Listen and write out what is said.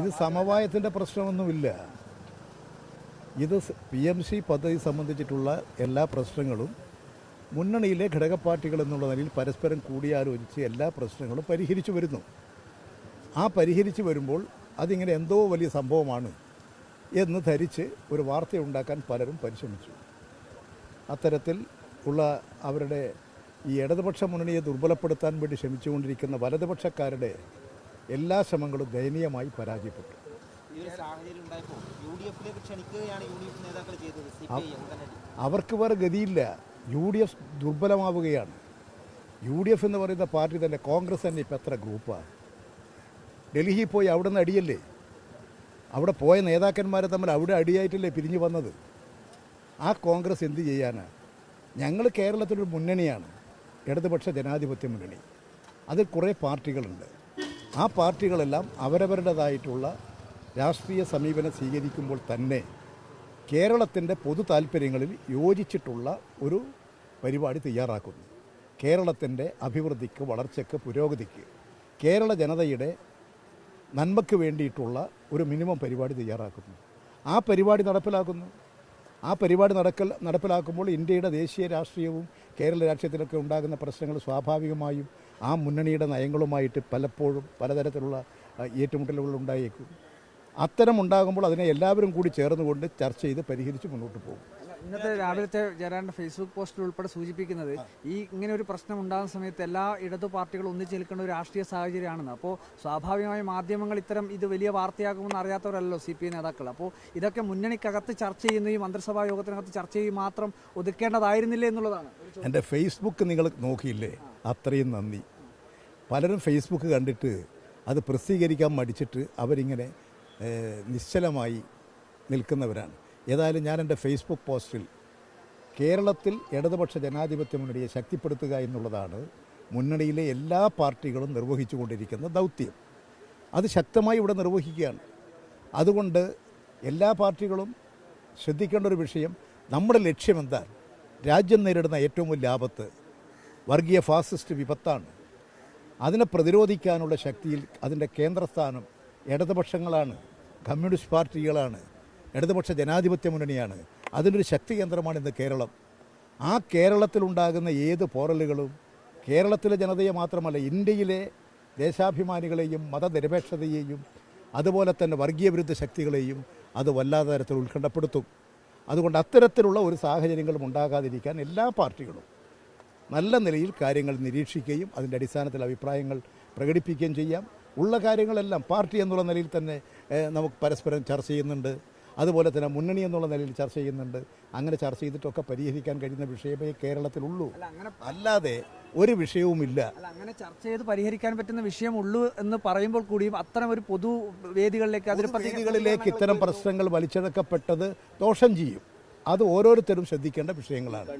ഇത് സമവായത്തിന്റെ പ്രശ്നമൊന്നുമില്ല. ഇത് പി എം സി പദ്ധതി സംബന്ധിച്ചിട്ടുള്ള എല്ലാ പ്രശ്നങ്ങളും മുന്നണിയിലെ ഘടക പാർട്ടികൾ എന്നുള്ള നിലയിൽ പരസ്പരം കൂടിയാലോചിച്ച് എല്ലാ പ്രശ്നങ്ങളും പരിഹരിച്ചു വരുന്നു. ആ പരിഹരിച്ചു വരുമ്പോൾ അതിങ്ങനെ എന്തോ വലിയ സംഭവമാണ് എന്ന് ധരിച്ച് ഒരു വാർത്തയുണ്ടാക്കാൻ പലരും പരിശ്രമിച്ചു. അത്തരത്തിൽ ഉള്ള അവരുടെ ഈ ഇടതുപക്ഷ മുന്നണിയെ ദുർബലപ്പെടുത്താൻ വേണ്ടി ശ്രമിച്ചുകൊണ്ടിരിക്കുന്ന വലതുപക്ഷക്കാരുടെ എല്ലാ ശ്രമങ്ങളും ദയനീയമായി പരാജയപ്പെട്ടു. അവർക്ക് വേറെ ഗതിയില്ല. യു ഡി എഫ് ദുർബലമാവുകയാണ്. യു ഡി എഫ് എന്ന് പറയുന്ന പാർട്ടി തന്നെ കോൺഗ്രസ് തന്നെ ഇപ്പം എത്ര ഗ്രൂപ്പാണ് ഡൽഹിയിൽ പോയി അവിടെ നിന്ന് അടിയല്ലേ? അവിടെ പോയ നേതാക്കന്മാരെ തമ്മിൽ അവിടെ അടിയായിട്ടല്ലേ പിരിഞ്ഞു വന്നത്? ആ കോൺഗ്രസ് എന്ത് ചെയ്യാനാണ് ഞങ്ങൾ കേരളത്തിലൊരു മുന്നണിയാണ് ഇടതുപക്ഷ ജനാധിപത്യ മുന്നണി. അതിൽ കുറേ പാർട്ടികളുണ്ട്. ആ പാർട്ടികളെല്ലാം അവരവരുടേതായിട്ടുള്ള രാഷ്ട്രീയ സമീപനം സ്വീകരിക്കുമ്പോൾ തന്നെ കേരളത്തിന്റെ പൊതു താല്പര്യങ്ങളിൽ യോജിച്ചിട്ടുള്ള ഒരു പരിപാടി തയ്യാറാക്കുന്നു. കേരളത്തിന്റെ അഭിവൃദ്ധിക്ക് വളർച്ചയ്ക്ക് പുരോഗതിക്ക്. കേരള ജനതയുടെ നന്മയ്ക്ക് വേണ്ടിയിട്ടുള്ള ഒരു മിനിമം പരിപാടി തയ്യാറാക്കുന്നു. ആ പരിപാടി നടപ്പിലാക്കുന്നു. ആ പരിപാടി നടക്കൽ നടപ്പിലാക്കുമ്പോൾ ഇന്ത്യയുടെ ദേശീയ രാഷ്ട്രീയവും കേരള രാഷ്ട്രീയത്തിലൊക്കെ ഉണ്ടാകുന്ന പ്രശ്നങ്ങൾ സ്വാഭാവികമായും ആ മുന്നണിയുടെ നയങ്ങളുമായിട്ട് പലപ്പോഴും പലതരത്തിലുള്ള ഏറ്റുമുട്ടലുകൾ ഉണ്ടായേക്കും. അത്തരം ഉണ്ടാകുമ്പോൾ അതിനെ എല്ലാവരും കൂടി ചേർന്നുകൊണ്ട് ചർച്ച ചെയ്ത് പരിഹരിച്ച് മുന്നോട്ട് പോകും. ഇന്നത്തെ രാവിലത്തെ ജയരാജന്റെ ഫേസ്ബുക്ക് പോസ്റ്റിൽ ഉൾപ്പെടെ സൂചിപ്പിക്കുന്നത് ഈ ഇങ്ങനെ ഒരു പ്രശ്നം ഉണ്ടാകുന്ന സമയത്ത് എല്ലാ ഇടതു പാർട്ടികളും ഒന്നിച്ച് നിൽക്കേണ്ട ഒരു രാഷ്ട്രീയ സാഹചര്യമാണെന്ന്. അപ്പോൾ സ്വാഭാവികമായി മാധ്യമങ്ങൾ ഇത്തരം ഇത് വലിയ വാർത്തയാകുമെന്ന് അറിയാത്തവരല്ലോ സി പി ഐ നേതാക്കൾ. അപ്പോൾ ഇതൊക്കെ മുന്നണിക്കകത്ത് ചർച്ച ചെയ്യുന്ന ഈ മന്ത്രിസഭാ യോഗത്തിനകത്ത് ചർച്ച ചെയ്യുകയും മാത്രം ഒതുക്കേണ്ടതായിരുന്നില്ല എന്നുള്ളതാണ്. എന്റെ ഫേസ്ബുക്ക് നിങ്ങൾ നോക്കിയില്ലേ? അത്രയും നന്ദി. പലരും ഫേസ്ബുക്ക് കണ്ടിട്ട് അത് പ്രസിദ്ധീകരിക്കാൻ മടിച്ചിട്ട് അവരിങ്ങനെ നിശ്ചലമായി നിൽക്കുന്നവരാണ്. ഏതായാലും ഞാൻ എന്റെ ഫേസ്ബുക്ക് പോസ്റ്റിൽ കേരളത്തിൽ ഇടതുപക്ഷ ജനാധിപത്യ മുന്നണിയെ ശക്തിപ്പെടുത്തുക എന്നുള്ളതാണ് മുന്നണിയിലെ എല്ലാ പാർട്ടികളും നിർവഹിച്ചുകൊണ്ടിരിക്കുന്ന ദൗത്യം. അത് ശക്തമായി ഇവിടെ നിർവഹിക്കുകയാണ്. അതുകൊണ്ട് എല്ലാ പാർട്ടികളും ശ്രദ്ധിക്കേണ്ട ഒരു വിഷയം നമ്മുടെ ലക്ഷ്യം എന്താണ്? രാജ്യം നേരിടുന്ന ഏറ്റവും വലിയ ആപത്ത് വർഗീയ ഫാസിസ്റ്റ് വിപത്താണ്. അതിനെ പ്രതിരോധിക്കാനുള്ള ശക്തിയിൽ അതിന്റെ കേന്ദ്രസ്ഥാനം ഇടതുപക്ഷങ്ങളാണ് കമ്മ്യൂണിസ്റ്റ് പാർട്ടികളാണ് ഇടതുപക്ഷ ജനാധിപത്യ മുന്നണിയാണ്. അതിനൊരു ശക്തി കേന്ദ്രമാണ് ഇന്ന് കേരളം. ആ കേരളത്തിലുണ്ടാകുന്ന ഏത് പോറലുകളും കേരളത്തിലെ ജനതയെ മാത്രമല്ല ഇന്ത്യയിലെ ദേശാഭിമാനികളെയും മതനിരപേക്ഷതയെയും അതുപോലെ തന്നെ വർഗീയ വിരുദ്ധ ശക്തികളെയും അത് വല്ലാത്ത തരത്തിൽ ഉത്കണ്ഠപ്പെടുത്തും. അതുകൊണ്ട് അത്തരത്തിലുള്ള ഒരു സാഹചര്യങ്ങളും ഉണ്ടാകാതിരിക്കാൻ എല്ലാ പാർട്ടികളും നല്ല നിലയിൽ കാര്യങ്ങൾ നിരീക്ഷിക്കുകയും അതിന്റെ അടിസ്ഥാനത്തിൽ അഭിപ്രായങ്ങൾ പ്രകടിപ്പിക്കുകയും ചെയ്യാം. ഉള്ള കാര്യങ്ങളെല്ലാം പാർട്ടി എന്നുള്ള നിലയിൽ തന്നെ നമുക്ക് പരസ്പരം ചർച്ച ചെയ്യുന്നുണ്ട്. അതുപോലെ തന്നെ മുന്നണി എന്നുള്ള നിലയിൽ ചർച്ച ചെയ്യുന്നുണ്ട്. അങ്ങനെ ചർച്ച ചെയ്തിട്ടൊക്കെ പരിഹരിക്കാൻ കഴിയുന്ന വിഷയമേ കേരളത്തിലുള്ളൂ. അല്ലാതെ ഒരു വിഷയവുമില്ല. അങ്ങനെ ചർച്ച ചെയ്ത് പരിഹരിക്കാൻ പറ്റുന്ന വിഷയമുള്ളൂ എന്ന് പറയുമ്പോൾ കൂടിയും അത്തരം ഒരു പൊതു വേദികളിലേക്ക് അതിന് വേദികളിലേക്ക് ഇത്തരം പ്രശ്നങ്ങൾ വലിച്ചെടുക്കപ്പെട്ടത് ദോഷം ചെയ്യും. അത് ഓരോരുത്തരും ശ്രദ്ധിക്കേണ്ട വിഷയങ്ങളാണ്.